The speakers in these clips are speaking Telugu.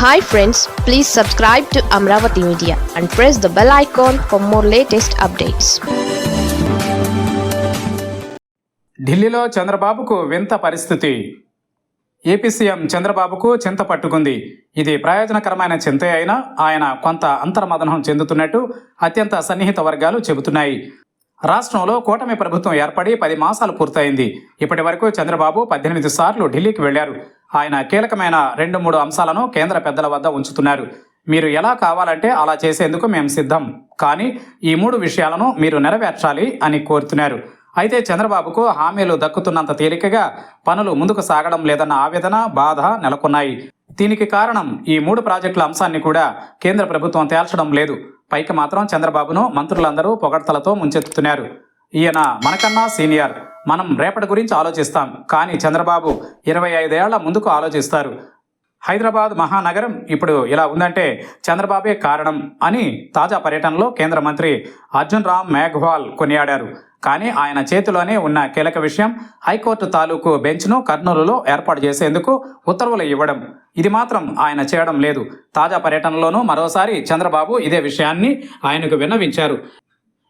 Hi friends please subscribe to Amaravati media and press the bell icon for more latest updates ఢిల్లీలో చంద్రబాబుకు వింత పరిస్థితి. ఏపీ సీఎం చంద్రబాబుకు చింత పట్టుకుంది. ఇది ప్రయోజనకరమైన చింతే అయినా ఆయన కొంత అంతర్మదనం చెందుతున్నట్టు అత్యంత సన్నిహిత వర్గాలు చెబుతున్నాయి. రాష్ట్రంలో కూటమి ప్రభుత్వం ఏర్పడి పది మాసాలు పూర్తయింది. ఇప్పటి వరకు చంద్రబాబు పద్దెనిమిది సార్లు ఢిల్లీకి వెళ్ళారు ఆయన కీలకమైన రెండు మూడు అంశాలను కేంద్ర పెద్దల వద్ద ఉంచుతున్నారు. మీరు ఎలా కావాలంటే అలా చేసేందుకు మేము సిద్ధం. కానీ ఈ మూడు విషయాలను మీరు నెరవేర్చాలి అని కోరుతున్నారు. అయితే చంద్రబాబుకు హామీలు దక్కుతున్నంత తేలికగా పనులు ముందుకు సాగడం లేదన్న ఆవేదన బాధ నెలకొన్నాయి. దీనికి కారణం ఈ మూడు ప్రాజెక్టుల అంశాన్ని కూడా కేంద్ర ప్రభుత్వం తేల్చడం లేదు. పైకి మాత్రం చంద్రబాబును మంత్రులందరూ పొగడ్తలతో ముంచెత్తుతున్నారు. ఈయన మనకన్నా సీనియర్. మనం రేపటి గురించి ఆలోచిస్తాం. కానీ చంద్రబాబు ఇరవై ఐదేళ్ళ ముందుకు ఆలోచిస్తారు. హైదరాబాద్ మహానగరం ఇప్పుడు ఇలా ఉందంటే చంద్రబాబే కారణం అని తాజా పర్యటనలో కేంద్ర మంత్రి అర్జున్ రామ్ మేఘ్వాల్ కొనియాడారు. కానీ ఆయన చేతిలోనే ఉన్న కీలక విషయం హైకోర్టు తాలూకు బెంచ్ను కర్నూలులో ఏర్పాటు చేసేందుకు ఉత్తర్వులు ఇవ్వడం. ఇది మాత్రం ఆయన చేయడం లేదు. తాజా పర్యటనలోనూ మరోసారి చంద్రబాబు ఇదే విషయాన్ని ఆయనకు విన్నవించారు.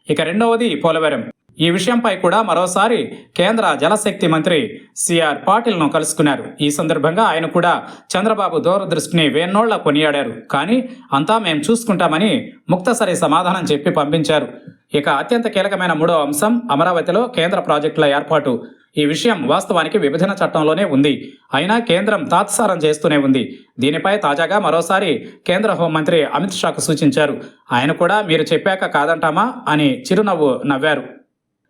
ఇక రెండవది పోలవరం. ఈ విషయంపై కూడా మరోసారి కేంద్ర జలశక్తి మంత్రి సిఆర్ పాటిల్ను కలుసుకున్నారు. ఈ సందర్భంగా ఆయన కూడా చంద్రబాబు దూరదృష్టిని వేన్నోళ్ళ కొనియాడారు. కానీ అంతా మేము చూసుకుంటామని ముక్తసరి సమాధానం చెప్పి పంపించారు. ఇక అత్యంత కీలకమైన మూడో అంశం అమరావతిలో కేంద్ర ప్రాజెక్టుల ఏర్పాటు. ఈ విషయం వాస్తవానికి విభజన చట్టంలోనే ఉంది. అయినా కేంద్రం తాత్సారం చేస్తూనే ఉంది. దీనిపై తాజాగా మరోసారి కేంద్ర హోంమంత్రి అమిత్ షాకు సూచించారు. ఆయన కూడా మీరు చెప్పాక కాదంటామా అని చిరునవ్వు నవ్వారు.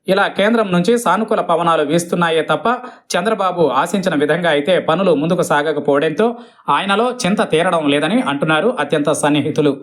ఇలా కేంద్రం నుంచి సానుకూల పవనాలు వీస్తున్నాయే తప్ప చంద్రబాబు ఆశించిన విధంగా అయితే పనులు ముందుకు సాగకపోవడంతో ఆయనలో చింత తీరడం లేదని అంటున్నారు అత్యంత సన్నిహితులు.